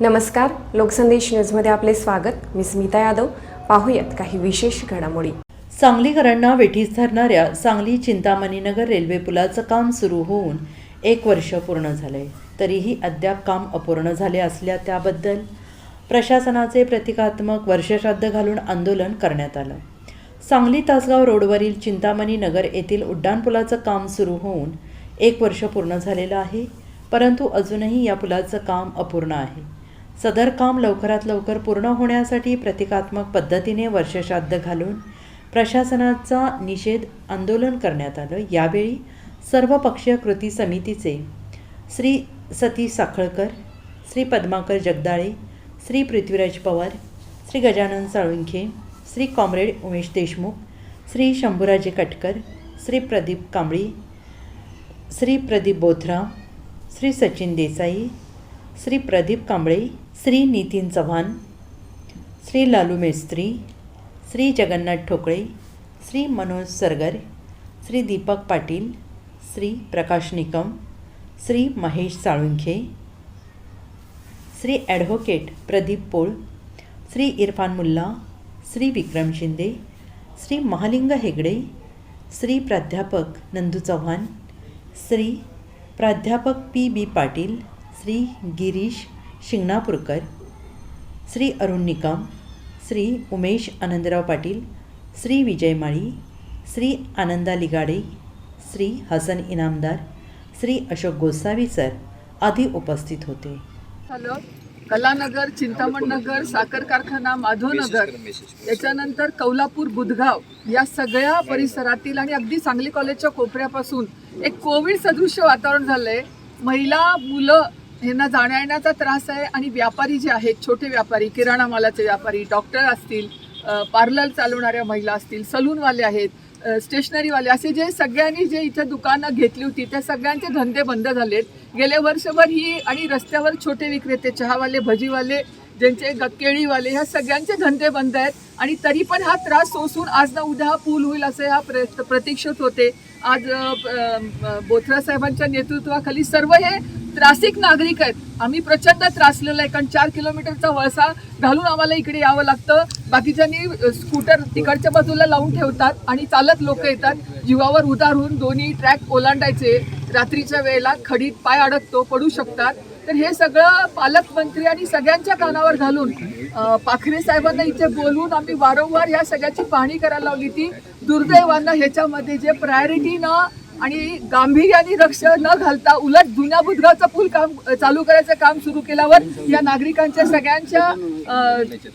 नमस्कार लोकसंदेश न्यूजमध्ये आपले स्वागत. मी स्मिता यादव. पाहूयात काही विशेष घडामोडी. सांगलीकरांना वेठीस धरणाऱ्या सांगली चिंतामणीनगर रेल्वे पुलाचं काम सुरू होऊन एक वर्ष पूर्ण झाले. तरीही अद्याप काम अपूर्ण झाले असल्या त्याबद्दल प्रशासनाचे प्रतिकात्मक वर्षश्राद्ध घालून आंदोलन करण्यात आलं. सांगली तासगाव रोडवरील चिंतामणी नगर येथील उड्डाणपुलाचं काम सुरू होऊन एक वर्ष पूर्ण झालेलं आहे परंतु अजूनही या पुलाचं काम अपूर्ण आहे. सदर काम लवकरात लवकर पूर्ण होण्यासाठी प्रतिकात्मक पद्धतीने वर्षश्राद्ध घालून प्रशासनाचा निषेध आंदोलन करण्यात आलं. यावेळी सर्वपक्षीय कृती समितीचे श्री सती साखळकर श्री पद्माकर जगदाळे श्री पृथ्वीराज पवार श्री गजानन साळुंखे श्री कॉम्रेड उमेश देशमुख श्री शंभूराजे कटकर श्री प्रदीप कांबळी श्री प्रदीप बोथरा श्री सचिन देसाई श्री प्रदीप कांबळे श्री नितीन चव्हाण श्री लालू मेस्त्री श्री जगन्नाथ ठोकळे श्री मनोज सरगर श्री दीपक पाटील श्री प्रकाश निकम श्री महेश साळुंखे श्री ॲडव्होकेट प्रदीप पोळ श्री इरफान मुल्ला श्री विक्रम शिंदे श्री महालिंग हेगडे श्री प्राध्यापक नंदू चव्हाण श्री प्राध्यापक P B Patil Shri Girish Shinganapurkar Shri Arun Nikam Shri Umesh Anandrao Patil Shri Vijay Mali Shri Ananda Ligade Shri Hasan Inamdar Shri Ashok Gosavi sir आदी उपस्थित होते. झालं कलानगर चिंतामणनगर साखर कारखाना माधवनगर त्याच्यानंतर कौलापूर बुधगाव या सगळ्या परिसरातील आणि अगदी सांगली कॉलेजच्या कोपऱ्यापासून एक कोविड सदृश्य वातावरण झालंय. महिला मुलं यांना जाण्या येण्याचा त्रास आहे आणि व्यापारी जे आहेत छोटे व्यापारी किराणा मालाचे व्यापारी डॉक्टर असतील पार्लर चालवणाऱ्या महिला असतील सलूनवाले आहेत स्टेशनरीवाले असे जे सगळ्यांनी जे इथे दुकानं घेतली होती त्या सगळ्यांचे धंदे बंद झालेत. गेल्या वर्षभर ही आणि रस्त्यावर छोटे विक्रेते चहावाले भजीवाले ज्यांचे ग- केळीवाले ह्या सगळ्यांचे धंदे बंद आहेत. आणि तरी पण हा त्रास सोसून आज ना उद्या हा पूल होईल असे हा प्र प्रतीक्षित होते. आज बोथरा साहेबांच्या नेतृत्वाखाली सर्व हे त्रासिक नागरिक आहेत. आम्ही प्रचंड त्रासलेलो आहे. कारण चार किलोमीटरचा वळसा घालून आम्हाला इकडे यावं लागतं. बाकीच्यांनी स्कूटर तिकडच्या बाजूला लावून ठेवतात आणि चालत लोक येतात. जीवावर उधार होऊन दोन्ही ट्रॅक ओलांडायचे. रात्रीच्या वेळेला खडीत पाय अडकतो पडू शकतात. तर हे सगळं पालकमंत्री आणि सगळ्यांच्या कानावर घालून पाखरे साहेबांना इथे बोलवून आम्ही वारंवार या सगळ्याची पाहणी करायला लावली ती दुर्दैवानं ह्याच्यामध्ये जे प्रायोरिटी आणि गांभीर्याने लक्ष न घालता उलट जुन्या बुधगावचं पूल काम चालू करायचं काम सुरू केल्यावर या नागरिकांच्या सगळ्यांच्या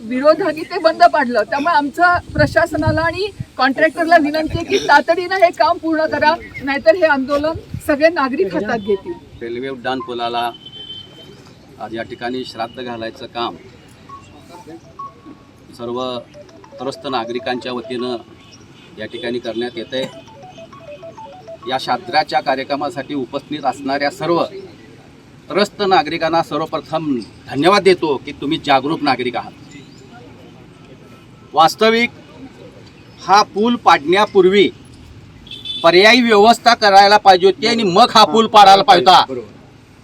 विरोधाने ते बंद पाडलं. त्यामुळे आमचं प्रशासनाला आणि कॉन्ट्रॅक्टरला विनंती आहे की तातडीनं हे काम पूर्ण करा नाहीतर हे आंदोलन सगळे नागरिक हातात घेतील. रेल्वे उड्डाण पुलाला आज या ठिकाणी श्राद्ध घालायचं काम सर्व त्रस्त नागरिकांच्या वतीनं या ठिकाणी करण्यात येते या श्राद्धाच्या कार्यक्रमासाठी उपस्थित असणाऱ्या सर्व त्रस्त नागरिकांना सर्वप्रथम धन्यवाद देतो की तुम्ही जागरूक नागरिक आहात. वास्तविक हा पूल पाडण्यापूर्वी पर्यायी व्यवस्था करायला पाहिजे होती आणि मग हा पूल पाडायला पाहिजे होता.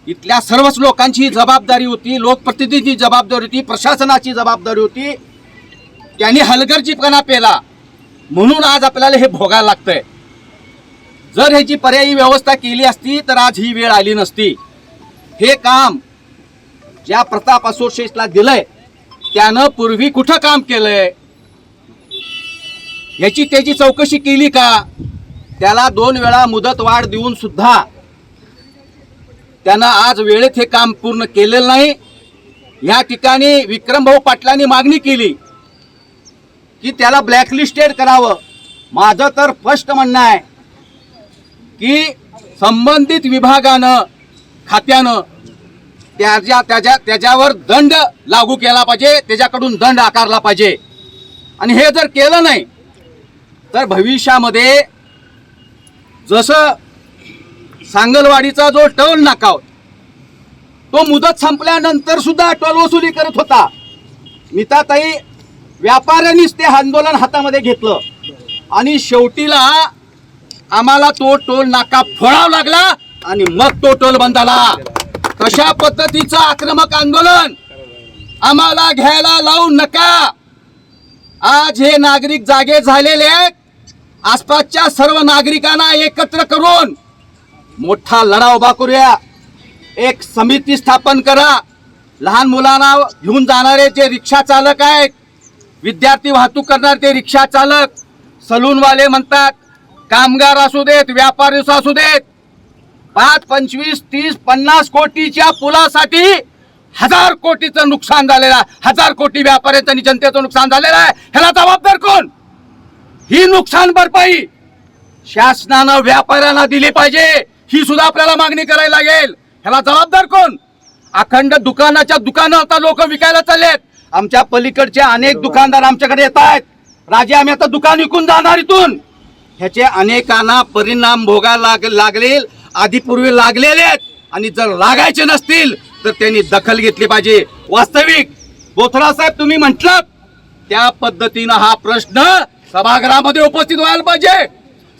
इथल्या सर्वच लोकांची जबाबदारी होती लोकप्रतिनिधीची जबाबदारी होती प्रशासनाची जबाबदारी होती. त्यांनी हलगर्जीपणा पेला. म्हणून आज आपल्याला हे भोगायला लागतंय. जर ह्याची पर्यायी व्यवस्था केली असती तर आज ही वेळ आली नसती. हे काम ज्या प्रताप असोसिएशनला दिलंय त्यानं पूर्वी कुठं काम केलंय? ह्याची त्याची चौकशी केली का? त्याला दोन वेळा मुदत वाढ देऊन सुद्धा त्यानं आज वेळेत हे काम पूर्ण केलेलं नाही. या ठिकाणी विक्रमभाऊ पाटलांनी मागणी केली की त्याला ब्लॅकलिस्टेड करावं. माझं तर स्पष्ट म्हणणं आहे की संबंधित विभागानं खात्यानं त्याच्या त्याच्या त्याच्यावर दंड लागू केला पाहिजे त्याच्याकडून दंड आकारला पाहिजे. आणि हे जर केलं नाही तर भविष्यामध्ये जसं सांगलवाडीचा जो टोल नाका तो मुदत संपल्यानंतर सुद्धा टोल वसुली करत होता. मिताताई व्यापाऱ्यांनीच ते आंदोलन हातामध्ये घेतलं. आणि शेवटीला आम्हाला तो टोल नाका फोडावा लागला आणि मग तो टोल बंद आला कशा पद्धतीचं आक्रमक आंदोलन? आम्हाला घ्यायला लावू नका. आज हे नागरिक जागे झालेले आहेत. आसपासच्या सर्व नागरिकांना एकत्र करून मोठा लढा उभा करूया. एक समिती स्थापन करा. लहान मुलांना घेऊन जाणारे जे रिक्षा चालक आहेत विद्यार्थी वाहतूक करणारे ते रिक्षा चालक सलूनवाले म्हणतात कामगार असू देत व्यापारी असू देत पाच पंचवीस तीस पन्नास कोटीच्या पुलासाठी हजार कोटीचं नुकसान झालेलं आहे. हजार कोटी व्यापाऱ्यांचं आणि जनतेचं नुकसान झालेलं आहे. ह्याला जबाबदार कोण? ही नुकसान भरपाई शासनानं व्यापाऱ्यांना दिली पाहिजे. ही सुद्धा आपल्याला मागणी करायला लागेल. ह्याला जबाबदार कोण? अखंड दुकानाच्या दुकानं आता लोक विकायला चाललेत. आमच्या पलीकडचे अनेक दुकानदार आमच्याकडे येत आहेत. राजे आम्ही आता दुकान विकून जाणार इथून. ह्याचे अनेकांना परिणाम भोगायला लाग लागले आधीपूर्वी लागलेले आहेत. आणि जर लागायचे नसतील तर त्यांनी दखल घेतली पाहिजे. वास्तविक बोथरा साहेब तुम्ही म्हटलात त्या पद्धतीनं हा प्रश्न सभागृहामध्ये उपस्थित व्हायला पाहिजे.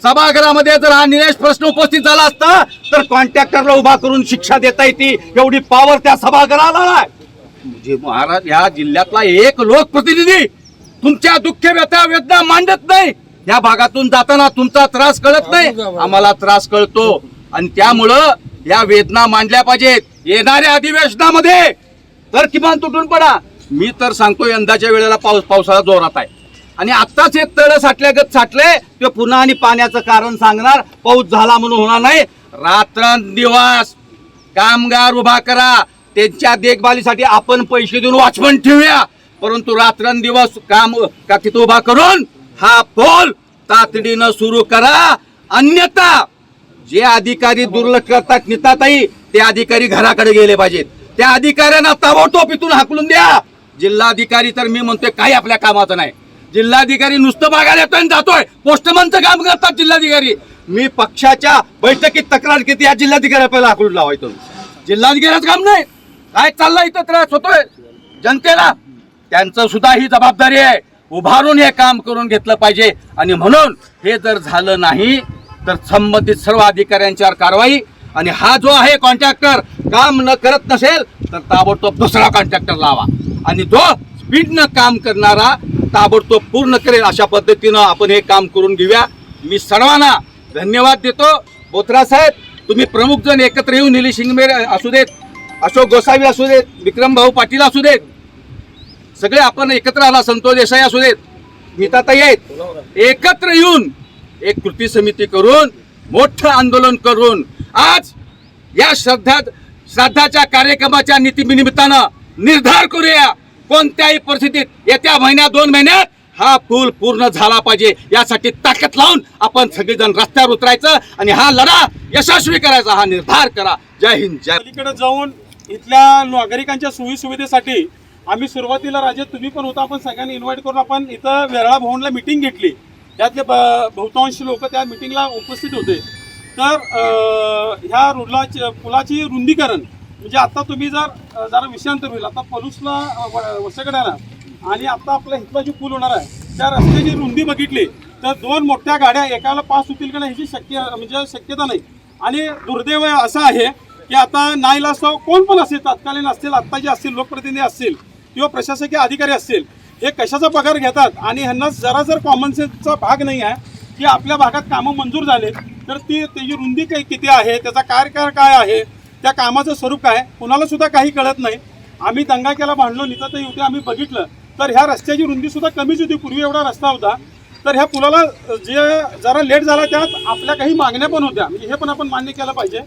सभागृहामध्ये जर हा निलेश प्रश्न उपस्थित झाला असता तर कॉन्ट्रॅक्टरला उभा करून शिक्षा देता येते. एवढी पॉवर त्या सभागृहाला आहे. म्हणजे महाराज या जिल्ह्यातला एक लोकप्रतिनिधी तुमच्या दुःख व्यथा वेदना मांडत नाही. या भागातून जाताना तुमचा त्रास कळत नाही. आम्हाला त्रास कळतो. आणि त्यामुळं या वेदना मांडल्या पाहिजेत. येणाऱ्या अधिवेशनामध्ये तर किमान तुटून पडा. मी तर सांगतो यंदाच्या वेळेला पाऊस पावसाळा जोरात आहे. आणि आत्ताच हे तळ साठल्यागत साठले ते पुन्हा आणि पाण्याचं कारण सांगणार पाऊस झाला म्हणून होणार नाही. रात्रंदिवस कामगार उभा करा. त्यांच्या देखभालीसाठी आपण पैसे देऊन वॉचमन ठेवूया. परंतु रात्रंदिवस काम का तिथं उभा करून हा पोल तातडीनं सुरू करा. अन्यथा जे अधिकारी दुर्लक्ष करतात नेताताई ते अधिकारी घराकडे गेले पाहिजेत. त्या अधिकाऱ्यांना ताबडतोब इथून हाकलून द्या. जिल्हाधिकारी तर मी म्हणतोय काही आपल्या कामाचं नाही. जिल्हाधिकारी नुसतं बघायला येतोय आणि जातोय. पोस्टमनचं काम करतात जिल्हाधिकारी. मी पक्षाच्या बैठकीत तक्रार केली या जिल्हाधिकारी पहिला हाकलून लावायचो जिल्हाधिकाऱ्याचं काम नाही. काय चाललंय इथं? त्रास होतोय. जनतेला त्यांचं सुद्धा ही जबाबदारी आहे. उभारून हे काम करून घेतलं पाहिजे. आणि म्हणून हे जर झालं नाही तर संबंधित सर्व अधिकाऱ्यांच्यावर कारवाई आणि हा जो आहे कॉन्ट्रॅक्टर काम न करत नसेल तर ताबडतोब दुसरा कॉन्ट्रॅक्टर लावा. आणि जो स्पीडनं काम करणारा ताबडतोब पूर्ण करेल अशा पद्धतीनं आपण हे काम करून घेऊया. मी सर्वांना धन्यवाद देतो. बोथरा साहेब तुम्ही प्रमुख जण एकत्र येऊन निली शिंगमेर असू देत अशोक गोसावी असू देत विक्रम भाऊ पाटील असू देत सगळे आपण एकत्र आला संतोष देसाई असू देत नीताताई आहेत एकत्र येऊन एक कृती समिती करून मोठं आंदोलन करून आज या श्रद्धा श्राद्धाच्या कार्यक्रमाच्या नीतीनिमित्तानं निर्धार करूया कोणत्याही परिस्थितीत येत्या महिन्यात दोन महिन्यात हा पूल पूर्ण झाला पाहिजे. यासाठी ताकद लावून आपण सगळेजण रस्त्यावर उतरायचं आणि हा लढा यशस्वी करायचा हा निर्धार करा. जय हिंद जय जाऊन इथल्या नागरिकांच्या सोयी सुविधेसाठी आम्ही सुरुवातीला राजे तुम्ही पण होता आपण सगळ्यांनी इन्व्हाइट करून आपण इथं वेरळा भवनला मिटिंग घेतली. त्यातले ब- बहुतांश लोक त्या मिटिंगला उपस्थित होते. तर ह्या रोडला पुलाची रुंदीकरण म्हणजे आता तुम्ही जर जरा विषयांतर होईल आता पलूसला वसकड्याला आणि आता आपला इथला पूल होणार आहे त्या रस्त्याची रुंदी बघितली तर दोन मोठ्या गाड्या एकाला पास होतील का नाही ह्याची शक्य म्हणजे शक्यता नाही. आणि दुर्दैव असं आहे की आता नाईलाज कोण पण असेल तत्कालीन असतील आत्ता जे असतील लोकप्रतिनिधी असतील किंवा प्रशासकीय अधिकारी असतील हे कशाचा पगार घेतात आणि ह्यांना जरा जर कॉमन सेन्सचा भाग नाही आहे की आपल्या भागात कामं मंजूर झाले तर ती त्याची रुंदी काही किती आहे त्याचा कार्यकाळ काय आहे त्या कामाचं स्वरूप काय कुणाला सुद्धा काही कळत नाही. आम्ही दंगा केला भांडलो नितातही होते आम्ही बघितलं. तर ह्या रस्त्याची रुंदीसुद्धा कमीच होती पूर्वी एवढा रस्ता होता. तर ह्या पुलाला जे जरा लेट झाला त्यात आपल्या काही मागण्या पण होत्या. म्हणजे हे पण आपण मान्य केलं पाहिजे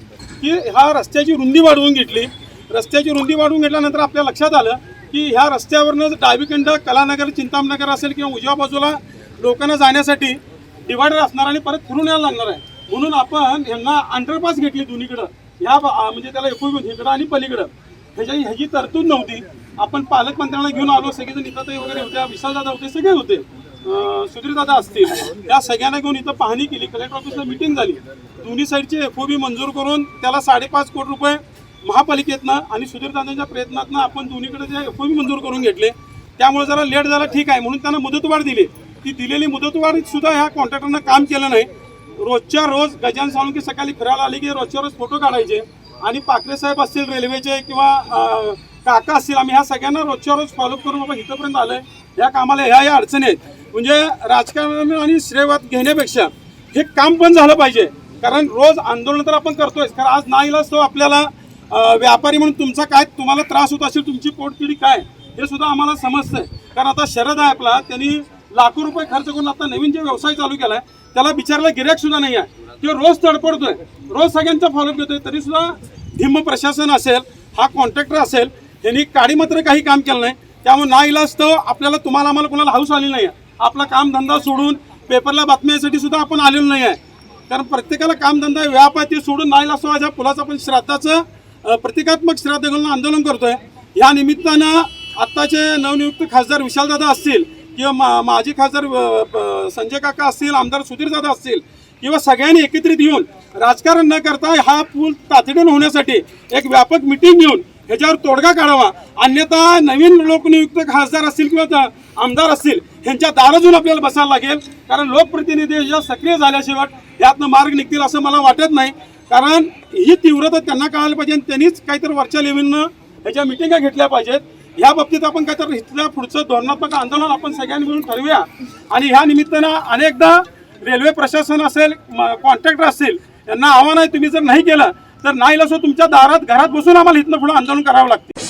की ह्या रस्त्याची रुंदी वाढवून घेतली. रस्त्याची रुंदी वाढवून घेतल्यानंतर आपल्या लक्षात आलं की ह्या रस्त्यावरनं डावीकंड कलानगर चिंतामनगर असेल किंवा उजव्या बाजूला लोकांना जाण्यासाठी डिवायडर असणार आणि परत फिरून यायला लागणार आहे. म्हणून आपण ह्यांना अंडरपास घेतली दोन्हीकडं. ह्या बा- म्हणजे त्याला एकूण इकडं आणि पलीकडं. ह्याच्या ह्याची तरतूद नव्हती. आपण पालकमंत्र्यांना घेऊन आलो सगळेजण इथं वगैरे होत्या विशाल दादा होते सगळे होते. सुधीर दादा असतील. त्या सगळ्यांना घेऊन इथं पाहणी केली. कलेक्टर ऑफिसला मिटिंग झाली. दोन्ही साईडचे एफ मंजूर करून त्याला साडेपाच कोटी रुपये महापालिकेतनं आणि सुधीर दादांच्या प्रयत्नातनं आपण दोन्हीकडे जे एफ मंजूर करून घेतले त्यामुळे जरा लेट झाला ठीक आहे म्हणून त्यांना मुदतवाढ दिली. ती दिलेली मुदतवाढ सुद्धा ह्या कॉन्ट्रॅक्टरनं काम केलं नाही. रोजच्या रोज गजान साळुंकी सकाळी फिरायला आली की रोजच्या रोज फोटो काढायचे. आणि पाखरे साहेब असतील रेल्वेचे किंवा काका असतील आम्ही ह्या सगळ्यांना रोजच्या रोज फॉलोअप करून बाबा इथंपर्यंत आलोय. या कामाला ह्या या अडचणी आहेत. म्हणजे राजकारण आणि श्रेयवाद घेण्यापेक्षा हे काम पण झालं पाहिजे. कारण रोज आंदोलन तर आपण करतोय कारण आज नाईलाज तो आपल्याला व्यापारी म्हणून तुमचा काय तुम्हाला त्रास होत असेल तुमची पोटकिडी काय हे सुद्धा आम्हाला समजतंय. कारण आता शरद आहे आपला त्यांनी लाखो रुपये खर्च करून आता नवीन जे व्यवसाय चालू केला आहे त्याला बिचारायला गिऱ्हाईक सुद्धा नाही आहे. ते रोज तडपडतोय रोज सगळ्यांचा फॉलोअप घेतोय तरी सुद्धा धिम्म प्रशासन असेल हा कॉन्ट्रॅक्टर असेल यांनी काडी मात्र काही काम केलं नाही. त्यामुळे ना इलाज तर आपल्याला तुम्हाला आम्हाला कोणाला हाऊस आली नाही आहे आपला कामधंदा सोडून पेपरला बातम्यासाठी सुद्धा आपण आलेलो नाही आहे कारण प्रत्येकाला कामधंदा व्याप आहे ते सोडून नाही असतो आज ह्या पुलाचं आपण श्राद्धाचं प्रतिकात्मक श्राद्ध घालून आंदोलन करतोय. या निमित्तानं आत्ताचे नवनियुक्त खासदार विशालदादा असतील किंवा मा माजी खासदार प- संजय काका असतील आमदार सुधीरदादा असतील किंवा सगळ्यांनी एकत्रित येऊन राजकारण न करता हा पूल तातडीनं होण्यासाठी एक व्यापक मिटिंग घेऊन ह्याच्यावर तोडगा काढावा. अन्यथा नवीन लोकनियुक्त खासदार असतील किंवा त- आमदार असतील ह्यांच्या दाराजून आपल्याला बसायला लागेल. कारण लोकप्रतिनिधी ज्या सक्रिय झाल्याशिवाय यातनं मार्ग निघतील असं मला वाटत नाही. कारण ही तीव्रता त्यांना कळायला पाहिजे आणि त्यांनीच काहीतरी वरच्या लेवलनं ह्याच्या मिटिंगा घेतल्या पाहिजेत. या बाबतीत आपण काहीतरी इथल्या पुढचं धोरणात्मक आंदोलन आपण सगळ्यांनी मिळून ठरवूया. आणि ह्या निमित्तानं अनेकदा रेल्वे प्रशासन असेल कॉन्ट्रॅक्टर असतील यांना आव्हान आहे तुम्ही जर नाही केलं तर नाही लसो तुमच्या दारात घरात बसून आम्हाला इथनं पुढे आंदोलन करावं लागते.